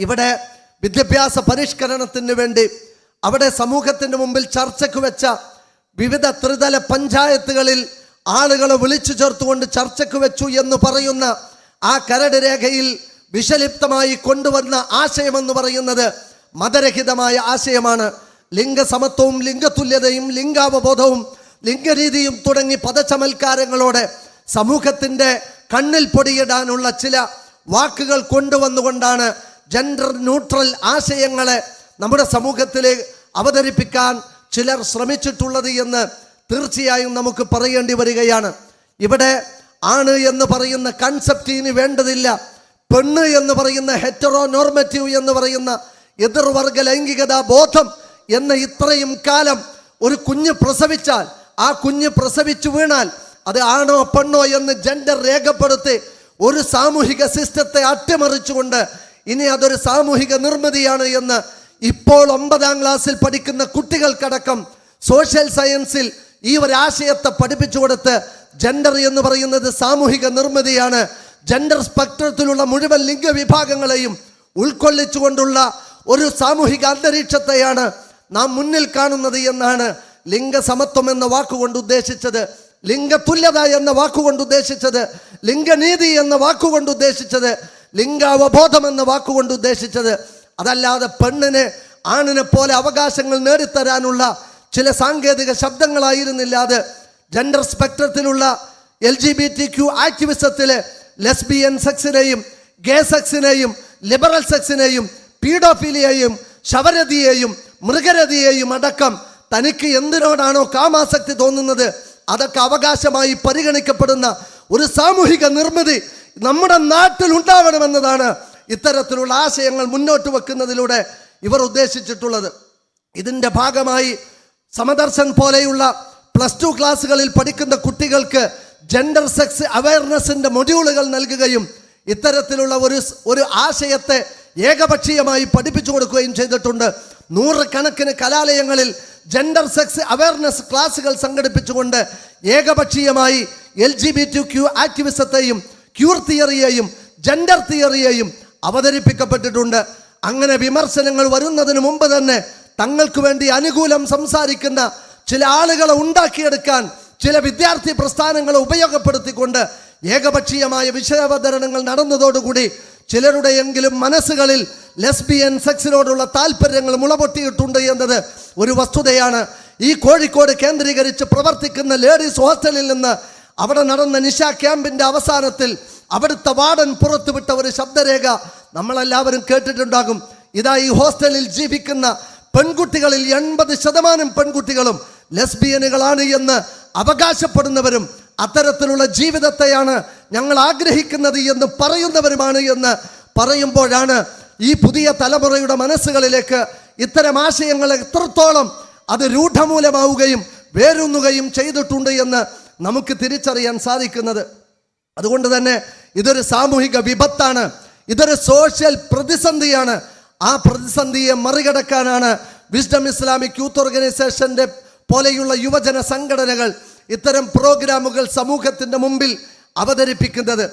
ഇവിടെ വിദ്യാഭ്യാസ പരിഷ്കരണത്തിന് വേണ്ടി അവിടെ സമൂഹത്തിന് മുമ്പിൽ ചർച്ചയ്ക്ക് വെച്ച വിവിധ ത്രിതല പഞ്ചായത്തുകളിൽ ആളുകളെ വിളിച്ചു ചേർത്തുകൊണ്ട് ചർച്ചയ്ക്ക് വെച്ചു എന്ന് പറയുന്ന ആ കരട് രേഖയിൽ വിഷലിപ്തമായി കൊണ്ടുവന്ന ആശയമെന്ന് പറയുന്നത് മതരഹിതമായ ആശയമാണ്. ലിംഗസമത്വവും ലിംഗതുല്യതയും ലിംഗാവബോധവും ലിംഗരീതിയും തുടങ്ങി പദചമൽക്കാരങ്ങളോടെ സമൂഹത്തിന്റെ കണ്ണിൽ പൊടിയിടാനുള്ള ചില വാക്കുകൾ കൊണ്ടുവന്നുകൊണ്ടാണ് ജെൻഡർ ന്യൂട്രൽ ആശയങ്ങളെ നമ്മുടെ സമൂഹത്തിൽ അവതരിപ്പിക്കാൻ ചിലർ ശ്രമിച്ചിട്ടുള്ളത് എന്ന് തീർച്ചയായും നമുക്ക് പറയേണ്ടി വരികയാണ്. ഇവിടെ ആണ് എന്ന് പറയുന്ന കൺസെപ്റ്റ് ഇനി വേണ്ടതില്ല. പെണ്ണ് എന്ന് പറയുന്ന ഹെറ്ററോ നോർമറ്റീവ് എന്ന് പറയുന്ന എതിർവർഗ ലൈംഗികതാ ബോധം എന്ന ഇത്രയും കാലം ഒരു കുഞ്ഞ് പ്രസവിച്ചാൽ ആ കുഞ്ഞ് പ്രസവിച്ചു വീണാൽ അത് ആണോ പെണ്ണോ എന്ന് ജെൻഡർ രേഖപ്പെടുത്തി ഒരു സാമൂഹിക സിസ്റ്റത്തെ അട്ടിമറിച്ചുകൊണ്ട് ഇനി അതൊരു സാമൂഹിക നിർമ്മിതിയാണ് എന്ന് ഇപ്പോൾ ഒമ്പതാം ക്ലാസ്സിൽ പഠിക്കുന്ന കുട്ടികൾക്കടക്കം സോഷ്യൽ സയൻസിൽ ഈ ഒരു ആശയത്തെ പഠിപ്പിച്ചു കൊടുത്ത് ജെൻഡർ എന്ന് പറയുന്നത് സാമൂഹിക നിർമ്മിതിയാണ്. ജെൻഡർ സ്പെക്ട്രത്തിലുള്ള മുഴുവൻ ലിംഗ വിഭാഗങ്ങളെയും ഉൾക്കൊള്ളിച്ചുകൊണ്ടുള്ള ഒരു സാമൂഹിക അന്തരീക്ഷത്തെയാണ് നാം മുന്നിൽ കാണുന്നത് എന്നാണ് ലിംഗസമത്വം എന്ന വാക്കുകൊണ്ട് ഉദ്ദേശിച്ചത് ലിംഗതുല്യത എന്ന വാക്കുകൊണ്ട് ഉദ്ദേശിച്ചത് ലിംഗനീതി എന്ന വാക്കുകൊണ്ട് ഉദ്ദേശിച്ചത്. ലിംഗാവബോധം എന്ന വാക്കുകൊണ്ട് ഉദ്ദേശിച്ചത് അതല്ലാതെ പെണ്ണിന് ആണിനെ പോലെ അവകാശങ്ങൾ നേടിത്തരാനുള്ള ചില സാങ്കേതിക ശബ്ദങ്ങളായിരുന്നില്ല അത്. Gender സ്പെക്ട്രത്തിലുള്ള L G B T Q ആക്ടിവിസത്തിലെ lesbian സെക്സിനെയും ഗേ സെക്സിനെയും ലിബറൽ സെക്സിനെയും പീഡോഫിലിയെയും ശവരതിയെയും മൃഗരതിയെയും അടക്കം തനിക്ക് എന്തിനോടാണോ കാമാസക്തി തോന്നുന്നത് അതൊക്കെ അവകാശമായി പരിഗണിക്കപ്പെടുന്ന ഒരു സാമൂഹിക നിർമ്മിതി നമ്മുടെ നാട്ടിൽ ഉണ്ടാവണമെന്നതാണ് ഇത്തരത്തിലുള്ള ആശയങ്ങൾ മുന്നോട്ട് വെക്കുന്നതിലൂടെ ഇവർ ഉദ്ദേശിച്ചിട്ടുള്ളത്. ഇതിന്റെ ഭാഗമായി സമദർശൻ പോലെയുള്ള പ്ലസ് ടു ക്ലാസ്സുകളിൽ പഠിക്കുന്ന കുട്ടികൾക്ക് ജെൻഡർ സെക്സ് അവയർനെസ്സിന്റെ മൊഡ്യൂളുകൾ നൽകുകയും ഇത്തരത്തിലുള്ള ഒരു ഒരു ആശയത്തെ ഏകപക്ഷീയമായി പഠിപ്പിച്ചു കൊടുക്കുകയും ചെയ്തിട്ടുണ്ട്. നൂറുകണക്കിന് കലാലയങ്ങളിൽ ജെൻഡർ സെക്സ് അവയർനെസ് ക്ലാസ്സുകൾ സംഘടിപ്പിച്ചുകൊണ്ട് ഏകപക്ഷീയമായി L G B T Q ആക്ടിവിസത്തെയും queer തിയറിയെയും ജെൻഡർ തിയറിയെയും അവതരിപ്പിക്കപ്പെട്ടിട്ടുണ്ട്. അങ്ങനെ വിമർശനങ്ങൾ വരുന്നതിന് മുമ്പ് തന്നെ തങ്ങൾക്ക് വേണ്ടി അനുകൂലം സംസാരിക്കുന്ന ചില ആളുകളെ ഉണ്ടാക്കിയെടുക്കാൻ ചില വിദ്യാർത്ഥി പ്രസ്ഥാനങ്ങളെ ഉപയോഗപ്പെടുത്തിക്കൊണ്ട് ഏകപക്ഷീയമായ വിഷയാവതരണങ്ങൾ നടന്നതോടുകൂടി ചിലരുടെയെങ്കിലും മനസ്സുകളിൽ ലെസ്ബിയൻ സെക്സിനോടുള്ള താല്പര്യങ്ങൾ മുളപൊട്ടിയിട്ടുണ്ട് എന്നത് ഒരു വസ്തുതയാണ്. ഈ കോഴിക്കോട് കേന്ദ്രീകരിച്ച് പ്രവർത്തിക്കുന്ന ലേഡീസ് ഹോസ്റ്റലിൽ നിന്ന് അവിടെ നടന്ന നിശ ക്യാമ്പിന്റെ അവസാനത്തിൽ അവിടുത്തെ വാർഡൻ പുറത്തുവിട്ട ഒരു ശബ്ദരേഖ നമ്മളെല്ലാവരും കേട്ടിട്ടുണ്ടാകും. ഇതാ ഈ ഹോസ്റ്റലിൽ ജീവിക്കുന്ന പെൺകുട്ടികളിൽ എൺപത് ശതമാനം പെൺകുട്ടികളും ലെസ്ബിയനുകളാണ് എന്ന് അവകാശപ്പെടുന്നവരും അത്തരത്തിലുള്ള ജീവിതത്തെയാണ് ഞങ്ങൾ ആഗ്രഹിക്കുന്നത് എന്ന് പറയുന്നവരുമാണ് എന്ന് പറയുമ്പോഴാണ് ഈ പുതിയ തലമുറയുടെ മനസ്സുകളിലേക്ക് ഇത്തരം ആശയങ്ങൾ എത്രത്തോളം അത് രൂഢമൂലമാവുകയും വേരുന്നുകയും ചെയ്തിട്ടുണ്ട് എന്ന് നമുക്ക് തിരിച്ചറിയാൻ സാധിക്കുന്നത്. അതുകൊണ്ട് തന്നെ ഇതൊരു സാമൂഹിക വിപത്താണ്. ഇതൊരു സോഷ്യൽ പ്രതിസന്ധിയാണ്. ആ പ്രതിസന്ധിയെ മറികടക്കാനാണ് വിസ്ഡം ഇസ്ലാമിക് യൂത്ത് ഓർഗനൈസേഷന്റെ പോലെയുള്ള യുവജന സംഘടനകൾ ഇത്തരം പ്രോഗ്രാമുകൾ സമൂഹത്തിന്റെ മുമ്പിൽ അവതരിപ്പിക്കുന്നത്.